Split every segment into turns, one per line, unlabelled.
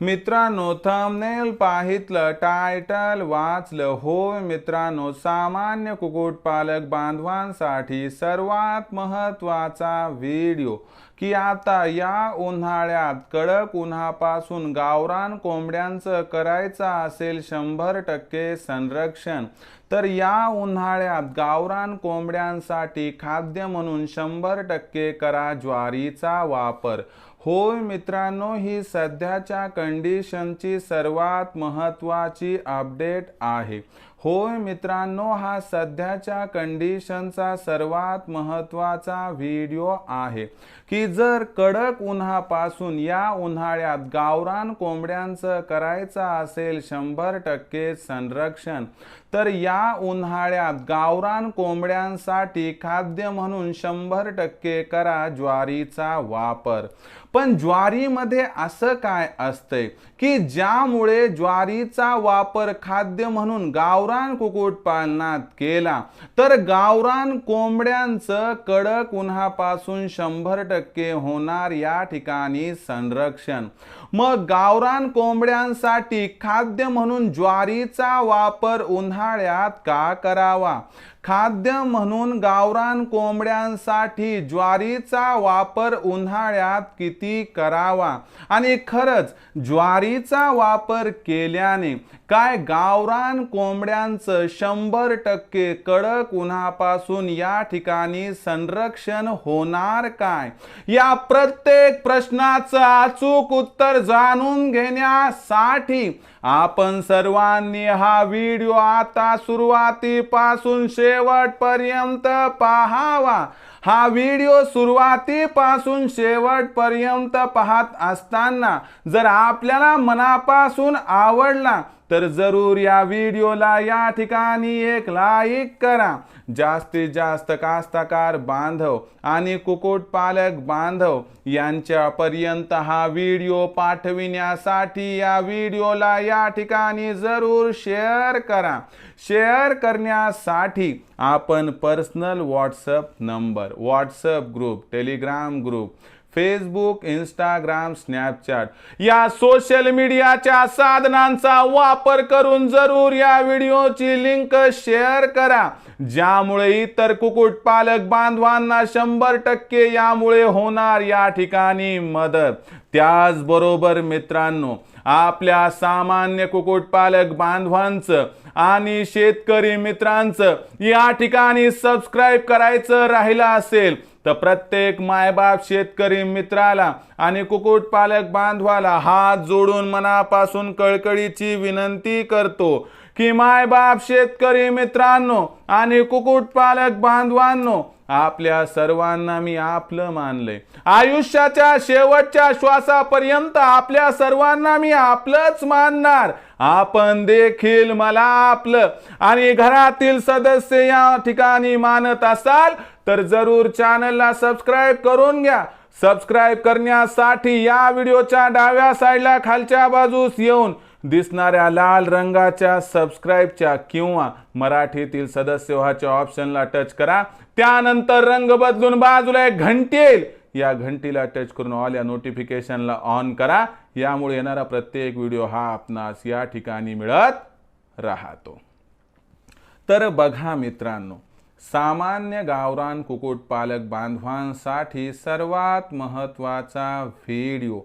मित्रांनो thumbnail पाहितलं title वाचलं. होय मित्रांनो सामान्य कुक्कुटपालक बांधवांसाठी सर्वात महत्त्वाचा व्हिडिओ की आता या उन्हाळ्यात कडक उन्हापासून गावरान कोंबड्यांचं करायचं असेल शंभर टक्के संरक्षण तर या उन्हाळ्यात गावरान कोंबड्यांसाठी खाद्य म्हणून शंभर टक्के करा ज्वारीचा वापर. होय मित्रांनो ही सध्याच्या कंडिशनची सर्वात महत्त्वाची अपडेट आहे. होय मित्रांनो हा सध्याच्या कंडिशनचा सर्वात महत्त्वाचा व्हिडिओ आहे. की जर कडक उन्हापासून या उन्हाळ्यात गावरान कोंबड्यांचं करायचं असेल शंभर टक्के संरक्षण तर या उन्हाळ्यात गावरान कोंबड्यांसाठी खाद्य म्हणून शंभर टक्के करा ज्वारीचा वापर. पण ज्वारीमध्ये असं काय असतंय? की ज्यामुळे ज्वारीचा वापर खाद्य म्हणून गावरान कुक्कुटपालनात केला तर गावरान कोंबड्यांचं कडक उन्हापासून शंभर टक्के होणार या ठिकाणी संरक्षण. मग गावरान कोंबड्यांसाठी खाद्य म्हणून ज्वारीचा वापर उन्हाळ्यात का करावा? खाद्य म्हणून गावरान कोंबड्यांसाठी ज्वारीचा वापर उन्हाळ्यात किती करावा? आणि खरंच ज्वारीचा वापर केल्याने काय गावरान कोंबड्यांचं शंभर टक्के कडक उन्हापासून या ठिकाणी संरक्षण होणार काय? या प्रत्येक प्रश्नाचं अचूक उत्तर जाणून घेण्यासाठी आपण सर्वांनी हा व्हिडिओ आता सुरुवातीपासून शेवटपर्यंत पाहावा. हा व्हिडिओ सुरुवातीपासून शेवटपर्यंत पाहत असताना जर आपल्याला मनापासून आवडला तर जरूर या व्हिडिओला या ठिकाणी एक लाईक करा. जास्तीत जास्त कास्तकार बांधव आणि कुक्कुटपालक बांधव यांच्यापर्यंत हा व्हिडिओ पाठविण्यासाठी या व्हिडिओला या ठिकाणी जरूर शेअर करा. शेअर करण्यासाठी आपण personal WhatsApp number WhatsApp group Telegram group Facebook Instagram Snapchat या सोशल मीडियाच्या साधनांचा वापर करून जरूर या व्हिडिओची लिंक शेअर करा. ज्यामुळे इतर कुक्कुटपालक बांधवांना शंभर टक्के यामुळे होणार या ठिकाणी मदत. त्याचबरोबर मित्रांनो आपल्या सामान्य कुक्कुटपालक बांधवांचं आणि शेतकरी मित्रांचं या ठिकाणी सबस्क्राईब करायचं राहिलं असेल तर प्रत्येक मायबाप शेतकरी मित्राला आणि कुक्कुटपालक बांधवाला हात जोडून मनापासून कळकळीची विनंती करतो की मायबाप शेतकरी मित्रांनो आणि कुक्कुटपालक बांधवांनो आपल्या सर्वांना मी आपलं मानलंय. आयुष्याच्या शेवटच्या श्वासापर्यंत आपल्या सर्वांना मी आपलंच मानणार. आपण देखील मला आपलं आणि घरातील सदस्य या ठिकाणी मानत असाल तर जरूर चॅनलला सबस्क्राईब करून घ्या. सबस्क्राईब करण्यासाठी या व्हिडिओच्या डाव्या साईडला खालच्या बाजूस येऊन दिसणाऱ्या लाल रंगाच्या सबस्क्राईबच्या किंवा मराठीतील सदस्य व्हाच्या ऑप्शनला टच करा. त्यानंतर रंग बदलून बाजूला एक घंटी येईल. या घंटीला टच करून ऑल या नोटिफिकेशनला ऑन करा. यामुळे येणारा प्रत्येक व्हिडिओ हा आपणास या ठिकाणी मिळत राहतो. तर बघा मित्रांनो सामान्य गावरान कुक्कुटपालक बांधवांसाठी सर्वात महत्त्वाचा व्हिडिओ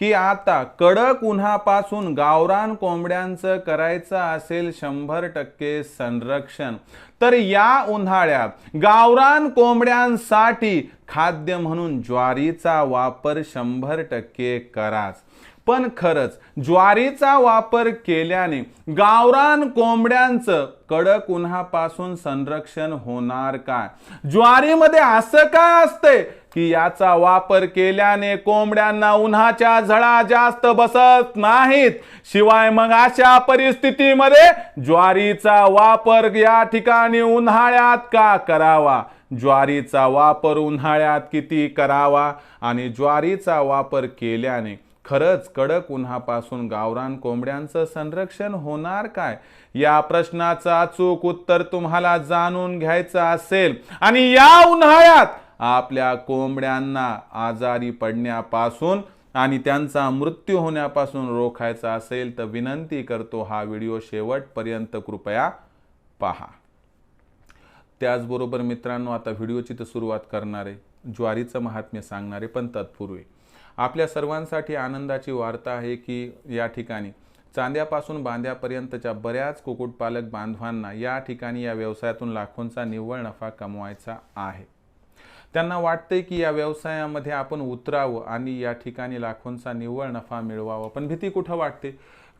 की आता कडक उन्हापासून गावरान कोंबड्यांचं करायचं असेल शंभर टक्के संरक्षण तर या उन्हाळ्यात गावरान कोंबड्यांसाठी खाद्य म्हणून ज्वारीचा वापर शंभर टक्के कराच. पण खरंच ज्वारीचा वापर केल्याने गावरान कोंबड्यांचं कडक उन्हापासून संरक्षण होणार काय? ज्वारीमध्ये असं काय असते की याचा वापर केल्याने कोंबड्यांना उन्हाच्या झळा जास्त बसत नाहीत? शिवाय मग अशा परिस्थितीमध्ये ज्वारीचा वापर या ठिकाणी उन्हाळ्यात का करावा? ज्वारीचा वापर उन्हाळ्यात किती करावा? आणि ज्वारीचा वापर केल्याने खरंच कडक उन्हापासून गावरान कोंबड्यांचं संरक्षण होणार काय? या प्रश्नाचा अचूक उत्तर तुम्हाला जाणून घ्यायचं असेल. आणि या उन्हाळ्यात आपल्या कोंबड्यांना आजारी पडण्यापासून आणि त्यांचा मृत्यू होण्यापासून रोखायचा असेल तर विनंती करतो हा व्हिडिओ शेवटपर्यंत कृपया पहा. त्याचबरोबर मित्रांनो आता व्हिडिओची तर सुरुवात करणारे ज्वारीचं महात्म्य सांगणारे पण तत्पूर्वी. आपल्या सर्वांसाठी आनंदाची वार्ता आहे की या ठिकाणी. चांद्यापासून बांध्यापर्यंतच्या बऱ्याच कुक्कुटपालक बांधवांना या ठिकाणी या व्यवसायातून लाखोंचा निव्वळ नफा कमवायचा आहे. त्यांना वाटते की या व्यवसायामध्ये आपण उतरावं आणि या ठिकाणी लाखोंचा निव्वळ नफा मिळवावा. पण भीती कुठं वाटते?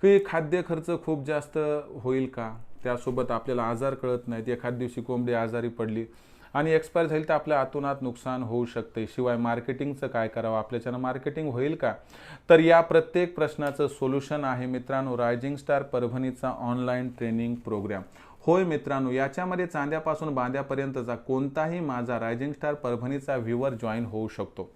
की खाद्य खर्च खूप जास्त होईल का? त्यासोबत आपल्याला आजार कळत नाहीत. एखाद दिवशी कोंबडी आजारी पडली आणि एक्सपायर झाली तर आपल्या आतोनात नुकसान होऊ शकते. शिवाय मार्केटिंगचं काय करावं? आपल्याच्यानं मार्केटिंग होईल का? तर या प्रत्येक प्रश्नाचं सोल्युशन आहे मित्रांनो रायझिंग स्टार परभणीचा ऑनलाईन ट्रेनिंग प्रोग्राम होय मित्रांनो याच्यामध्ये चांद्यापासून बांध्यापर्यंतचा कोणताही माझा रायझिंग स्टार परभणीचा व्ह्युअर जॉईन होऊ शकतो.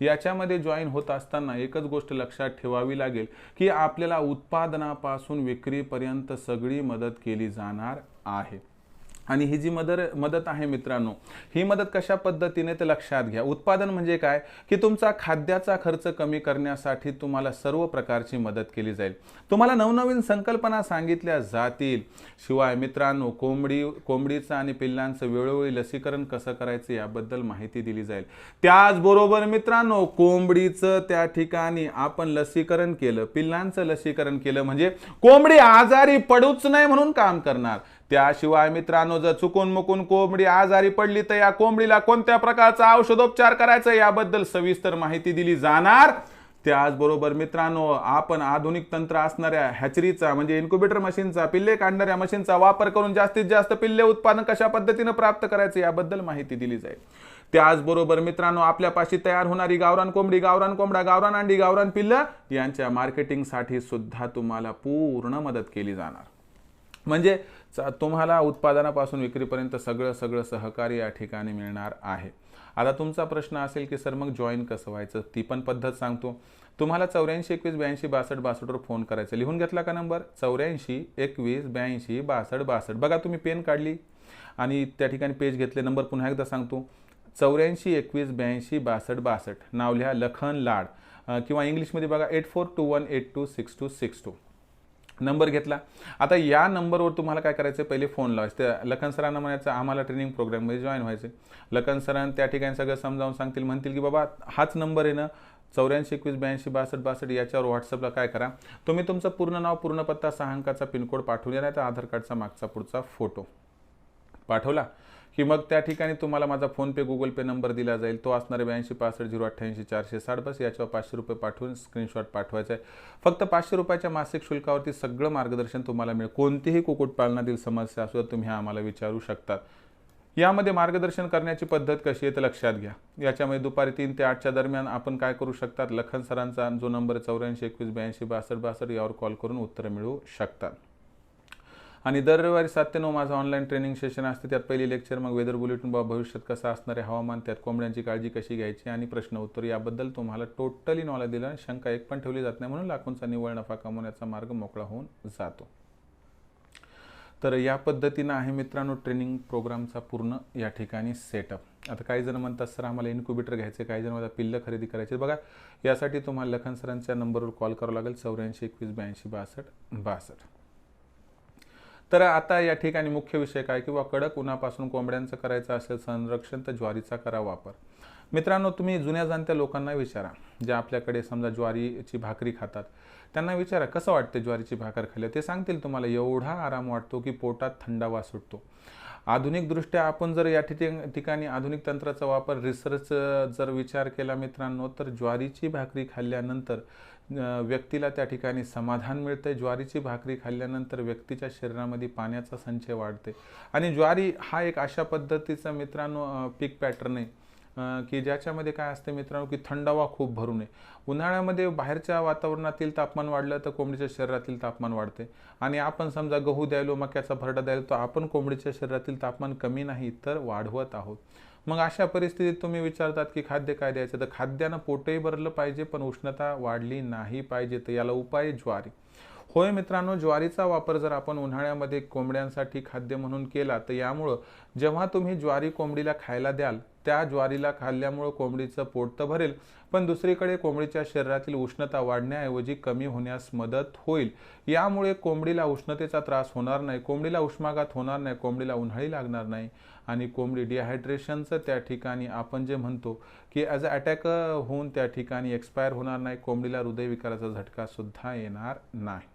याच्यामध्ये जॉईन होत असताना एकच गोष्ट लक्षात ठेवावी लागेल की आपल्याला उत्पादनापासून विक्रीपर्यंत सगळी मदत केली जाणार आहे. आणि ही जी मदर मदत आहे मित्रांनो ही मदत कशा पद्धतीने ते लक्षात घ्या? उत्पादन म्हणजे काय? की तुमचा खाद्याचा खर्च कमी करण्यासाठी तुम्हाला सर्व प्रकारची मदत केली जाईल. तुम्हाला नवनवीन संकल्पना सांगितल्या जातील. शिवाय मित्रांनो कोंबडी कोंबडीचं आणि पिल्लांचं वेळोवेळी लसीकरण कसं करायचं याबद्दल माहिती दिली जाईल. त्याचबरोबर मित्रांनो कोंबडीचं त्या ठिकाणी आपण लसीकरण केलं. पिल्लांचं लसीकरण केलं म्हणजे कोंबडी आजारी पडूच नाही म्हणून काम करणार. त्याशिवाय मित्रांनो जर चुकून मुकून कोंबडी आजारी पडली तर या कोंबडीला कोणत्या प्रकारचा औषधोपचार करायचा याबद्दल सविस्तर माहिती दिली जाणार. त्याचबरोबर मित्रांनो आपण आधुनिक तंत्र असणाऱ्या हॅचरीचा म्हणजे इन्क्युबेटर मशीनचा पिल्ले काढणाऱ्या मशीनचा वापर करून जास्तीत जास्त पिल्ले उत्पादन कशा पद्धतीनं प्राप्त करायचं याबद्दल माहिती दिली जाईल. त्याचबरोबर मित्रांनो आपल्यापाशी तयार होणारी गावरान कोंबडी गावरान कोंबडा गावरान अंडी गावरान पिल्ल यांच्या मार्केटिंगसाठी सुद्धा तुम्हाला पूर्ण मदत केली जाणार. म्हणजे तुम्हाला उत्पादनापासून विक्रीपर्यंत सगळं सगळं सहकार्य या ठिकाणी मिळणार आहे. आता तुमचा प्रश्न असेल की सर मग जॉईन कसं व्हायचं? ती पण पद्धत सांगतो. तुम्हाला चौऱ्याऐंशी एकवीस ब्याऐंशी बासष्ट बासष्टवर फोन करायचा. लिहून घेतला का नंबर चौऱ्याऐंशी एकवीस ब्याऐंशी बासष्ट बासष्ट. बघा तुम्ही पेन काढली. आणि त्या ठिकाणी पेज घेतले. नंबर पुन्हा एकदा सांगतो. चौऱ्याऐंशी एकवीस ब्याऐंशी बासष्ट बासष्ट. नाव लिहा. लखन लाड. किंवा इंग्लिशमध्ये बघा eight four two one eight two six two six two number घेतला. आता या नंबरवर तुम्हाला काय करायचं पहिले फोन लावायचं. त्या लखन सरांना म्हणायचं आम्हाला ट्रेनिंग प्रोग्राममध्ये जॉईन व्हायचे लखन सरांना त्या ठिकाणी सगळं समजावून सांगतील. म्हणतील की बाबा हाच नंबर आहे ना. चौऱ्याऐंशी एकवीस ब्याऐंशी बासष्ट बासष्ट याच्यावर व्हॉट्सअपला काय करा. तुम्ही तुमचं पूर्ण नाव पूर्ण पत्ता सहा अंकाचा पिनकोड पाठवून द्या नाही तर आधार कार्डचा मागचा पुढचा फोटो. पाठवला. की मग त्या ठिकाणी तुम्हाला माझा फोनपे गुगल पे नंबर दिला जाईल. तो असणारे ब्याऐंशी पासष्ट झिरो अठ्ठ्याऐंशी चारशे साठ बस याच्यावर पाचशे रुपये पाठवून स्क्रीनशॉट पाठवायचा आहे. फक्त पाचशे रुपयाच्या मासिक शुल्कावरती सगळं मार्गदर्शन तुम्हाला मिळेल. कोणतीही कुक्कुटपालनातील समस्या असो तुम्ही आम्हाला विचारू शकतात. यामध्ये मार्गदर्शन करण्याची पद्धत कशी आहे तर लक्षात घ्या. याच्यामध्ये दुपारी तीन ते आठच्या दरम्यान आपण काय करू शकतात? लखन सरांचा जो नंबर चौऱ्याऐंशी एकवीस ब्याऐंशी बासष्ट बासष्ट यावर कॉल करून उत्तरं मिळवू शकतात. आणि दर रविवारी सात ते नऊ माझं ऑनलाईन ट्रेनिंग सेशन असते. त्यात पहिली लेक्चर मग वेदर बुलेटिन बाबा भविष्यात कसं असणारे हवामान त्यात कोंबड्यांची काळजी कशी घ्यायची आणि प्रश्न उत्तर. याबद्दल तुम्हाला टोटली नॉलेज दिलं शंका एक पण ठेवली जात नाही म्हणून लाखोंचा निव्वळ नफा कमवण्याचा मार्ग मोकळा होऊन जातो. तर या पद्धतीनं आहे मित्रांनो ट्रेनिंग प्रोग्रामचा पूर्ण या ठिकाणी सेटअप आता काही जण म्हणतात सर आम्हाला इन्क्युबेटर घ्यायचे काही जण मला पिल्लं खरेदी करायचे बघा यासाठी तुम्हाला लखन सरांच्या नंबरवर कॉल करावं लागेल. चौऱ्याऐंशी एकवीस ब्याऐंशी बासष्ट बासष्ट. तर आता या ठिकाणी मुख्य विषय काय? किंवा कडक उन्हापासून कोंबड्यांचं करायचं असेल संरक्षण तर ज्वारीचा करा वापर. मित्रांनो तुम्ही जुन्या जाणत्या लोकांना विचारा जे आपल्याकडे समजा ज्वारीची भाकरी खातात. त्यांना विचारा कसं वाटतं ज्वारीची भाकर खाल्ल्या ते सांगतील तुम्हाला एवढा आराम वाटतो की पोटात थंडावा सुटतो आधुनिकदृष्ट्या आपण जर या ठिकाणी आधुनिक तंत्राचा वापर रिसर्च जर विचार केला मित्रांनो तर ज्वारीची भाकरी खाल्ल्यानंतर व्यक्तीला त्या ठिकाणी समाधान मिळते. ज्वारीची भाकरी खाल्ल्यानंतर व्यक्तीच्या शरीरामध्ये पाण्याचा संचय वाढते. आणि ज्वारी हा एक अशा पद्धतीचा मित्रांनो पीक पॅटर्न आहे. की ज्याच्यामध्ये काय असते मित्रांनो की थंडावा खूप भरू नये उन्हाळ्यामध्ये बाहेरच्या वातावरणातील तापमान वाढलं तर कोंबडीच्या शरीरातील तापमान वाढते. आणि आपण समजा गहू द्यायलो मक्याचा भरडा द्यायलो तर आपण कोंबडीच्या शरीरातील तापमान कमी नाही तर वाढवत आहोत. मग अशा परिस्थितीत तुम्ही विचारतात की खाद्य काय द्यायचं? तर खाद्यानं पोटही भरलं पाहिजे पण उष्णता वाढली नाही पाहिजे तर याला उपाय ज्वारी. होय मित्रांनो ज्वारीचा वापर जर आपण उन्हाळ्यामध्ये कोंबड्यांसाठी खाद्य म्हणून केला तर यामुळं जेव्हा तुम्ही ज्वारी कोंबडीला खायला द्याल त्या ज्वारीला खाल्ल्यामुळं कोंबडीचं पोट तर भरेल पण दुसरीकडे कोंबडीच्या शरीरातील उष्णता वाढण्याऐवजी कमी होण्यास मदत होईल. यामुळे कोंबडीला उष्णतेचा त्रास होणार नाही कोंबडीला उष्माघात होणार नाही कोंबडीला उन्हाळी लागणार नाही. आणि कोंबडी डिहायड्रेशनचं त्या ठिकाणी आपण जे म्हणतो की ॲज अ अटॅक होऊन त्या ठिकाणी एक्सपायर होणार नाही कोंबडीला हृदयविकाराचा झटकासुद्धा येणार नाही.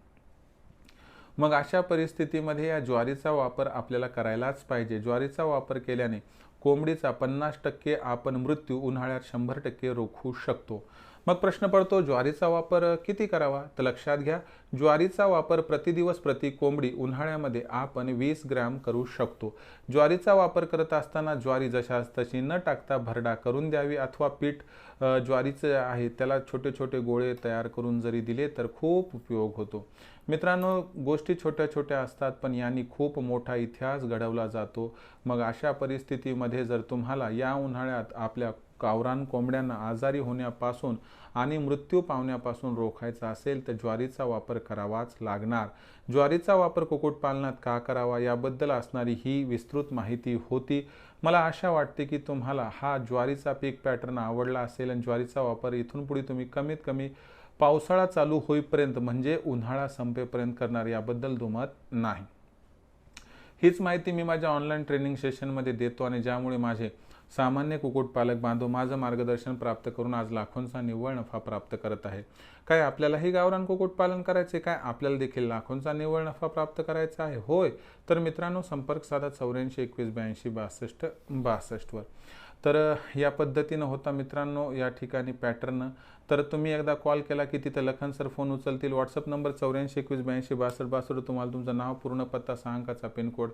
मग अशा परिस्थितीमध्ये या ज्वारीचा वापर आपल्याला करायलाच पाहिजे. ज्वारीचा वापर केल्याने कोंबडीचा पन्नास टक्के आपण मृत्यू उन्हाळ्यात शंभर टक्के रोखू शकतो. मग प्रश्न पडतो ज्वारीचा वापर किती करावा? तर लक्षात घ्या ज्वारीचा वापर प्रतिदिवस प्रति कोंबडी उन्हाळ्यामध्ये आपण वीस ग्रॅम करू शकतो. ज्वारीचा वापर करत असताना ज्वारी जशास तशी न टाकता भरडा करून द्यावी अथवा पीठ ज्वारीचे ज्वारीचं आहे त्याला छोटे छोटे गोळे तयार करून जरी दिले तर खूप उपयोग होतो. मित्रांनो गोष्टी छोट्या छोट्या असतात पण यांनी खूप मोठा इतिहास घडवला जातो. मग अशा परिस्थितीमध्ये जर तुम्हाला या उन्हाळ्यात आपल्या गावरान कोंबड्यांना आजारी होण्यापासून आणि मृत्यू पावण्यापासून रोखायचा असेल तर ज्वारीचा वापर करावाच लागणार. ज्वारीचा वापर कुक्कुटपालनात का करावा याबद्दल असणारी ही विस्तृत माहिती होती. मला आशा वाटते की तुम्हाला हा ज्वारीचा पीक पॅटर्न आवडला असेल आणि ज्वारीचा वापर इथून पुढे तुम्ही कमीत कमी पावसाळा चालू होईपर्यंत म्हणजे उन्हाळा संपेपर्यंत करणार याबद्दल दुमत नाही. हीच माहिती मी माझ्या ऑनलाईन ट्रेनिंग सेशनमध्ये देतो आणि ज्यामुळे माझे सामान्य कुक्कुटपालक बांधव माझं मार्गदर्शन प्राप्त करून आज लाखोंचा निव्वळ नफा प्राप्त करत आहे. काय आपल्यालाही गावरान कुक्कुटपालन करायचे? काय आपल्याला देखील लाखोंचा निव्वळ नफा प्राप्त करायचा आहे? होय. तर मित्रांनो संपर्क साधा चौऱ्याऐंशी एकवीस ब्याऐंशी बासष्ट बासष्टवर. तर या पद्धतीनं होता मित्रांनो या ठिकाणी पॅटर्न. तर तुम्ही एकदा कॉल केला की तिथं लखन सर फोन उचलतील. व्हॉट्सअप नंबर चौऱ्याऐंशी एकवीस ब्याऐंशी बासष्ट बासष्ट तुम्हाला तुमचं नाव पूर्ण पत्ता सहा अंकाचा पिनकोड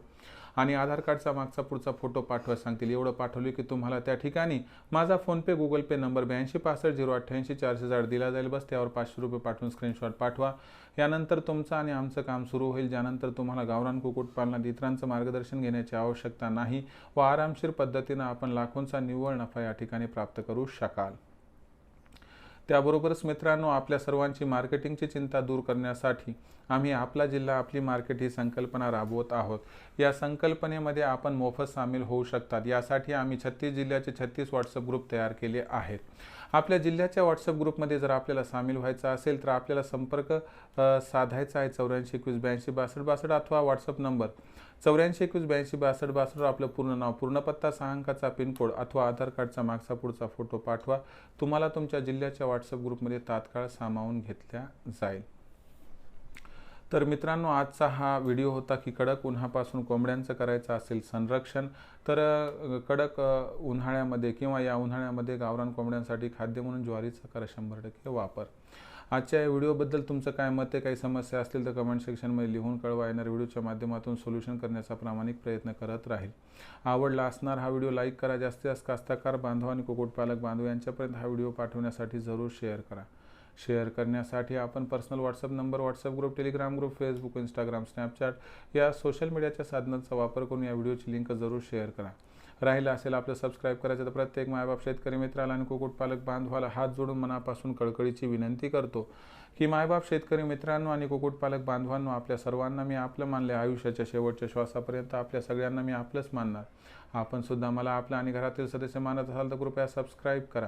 आणि आधार कार्डचा मागचा पुढचा फोटो पाठवा सांगतील. एवढं पाठवले की तुम्हाला त्या ठिकाणी माझा फोनपे गुगल पे नंबर ब्याऐंशी पासष्ट झिरो अठ्ठ्याऐंशी चारशे साठ दिला जाईल. बस त्यावर पाचशे रुपये पाठवून स्क्रीनशॉट पाठवा. यानंतर तुमचं आणि आमचं काम सुरू होईल. ज्यानंतर तुम्हाला गावरान कुक्कुटपालनात इतरांचं मार्गदर्शन घेण्याची आवश्यकता नाही व आरामशीर पद्धतीनं आपण लाखोंचा निव्वळ नफा या ठिकाणी प्राप्त करू शकाल. त्याबरोबरच मित्रांनो आपल्या सर्वांची मार्केटिंगची चिंता दूर करण्यासाठी आम्ही आपला जिल्हा आपली मार्केट ही संकल्पना राबवत आहोत. या संकल्पनेमध्ये आपण मोफत सामील होऊ शकतात. यासाठी आम्ही छत्तीस जिल्ह्याचे छत्तीस व्हॉट्सअप ग्रुप तयार केले आहेत. आपल्या जिल्ह्याच्या व्हॉट्सअप ग्रुपमध्ये जर आपल्याला सामील व्हायचं असेल तर आपल्याला संपर्क साधायचा आहे चौऱ्याऐंशी एकवीस ब्याऐंशी बासष्ट बासष्ट अथवा व्हॉट्सअप नंबर चौऱ्याऐंशी एकवीस ब्याऐंशी बासष्ट बासष्टवर आपलं पूर्ण नाव पूर्ण पत्ता सहा अंकाचा पिनकोड अथवा आधार कार्डचा मागचा पुढचा फोटो पाठवा. तुम्हाला तुमच्या जिल्ह्याच्या व्हॉट्सअप ग्रुपमध्ये तात्काळ सामावून घेतल्या जाईल. तर मित्रांनो आजचा हा व्हिडिओ होता की कडक उन्हापासून कोंबड्यांचं करायचं असेल संरक्षण तर कडक उन्हाळ्यामध्ये किंवा या उन्हाळ्यामध्ये गावरान कोंबड्यांसाठी खाद्य म्हणून ज्वारीचा करा शंभर टक्के वापर. आजच्या या व्हिडिओबद्दल तुमचं काय मत आहे काही समस्या असतील तर कमेंट सेक्शनमध्ये लिहून कळवा. येणार व्हिडिओच्या माध्यमातून सोल्युशन करण्याचा प्रामाणिक प्रयत्न करत राहील. आवडला असणार हा व्हिडिओ लाईक करा. जास्तीत जास्त कास्ताकार बांधव आणि कुक्कुटपालक बांधव यांच्यापर्यंत हा व्हिडिओ पाठवण्यासाठी जरूर शेअर करा. शेअर करण्यासाठी आपण personal WhatsApp number WhatsApp group Telegram group Facebook Instagram Snapchat या सोशल मीडियाच्या साधनांचा वापर करून या व्हिडिओची लिंक जरूर शेअर करा. राहिलं असेल आपलं सबस्क्राईब करायचं तर प्रत्येक मायबाप शेतकरी मित्राला आणि कुक्कुटपालक बांधवाला हात जोडून मनापासून कळकळीची विनंती करतो की मायबाप शेतकरी मित्रांनो आणि कुक्कुटपालक बांधवांनो आपल्या सर्वांना मी आपलं मानले आयुष्याच्या शेवटच्या श्वासापर्यंत आपल्या सगळ्यांना मी आपलंच मानणार. आपण सुद्धा मला आपलं आणि घरातील सदस्य मानत असाल तर कृपया सबस्क्राईब करा.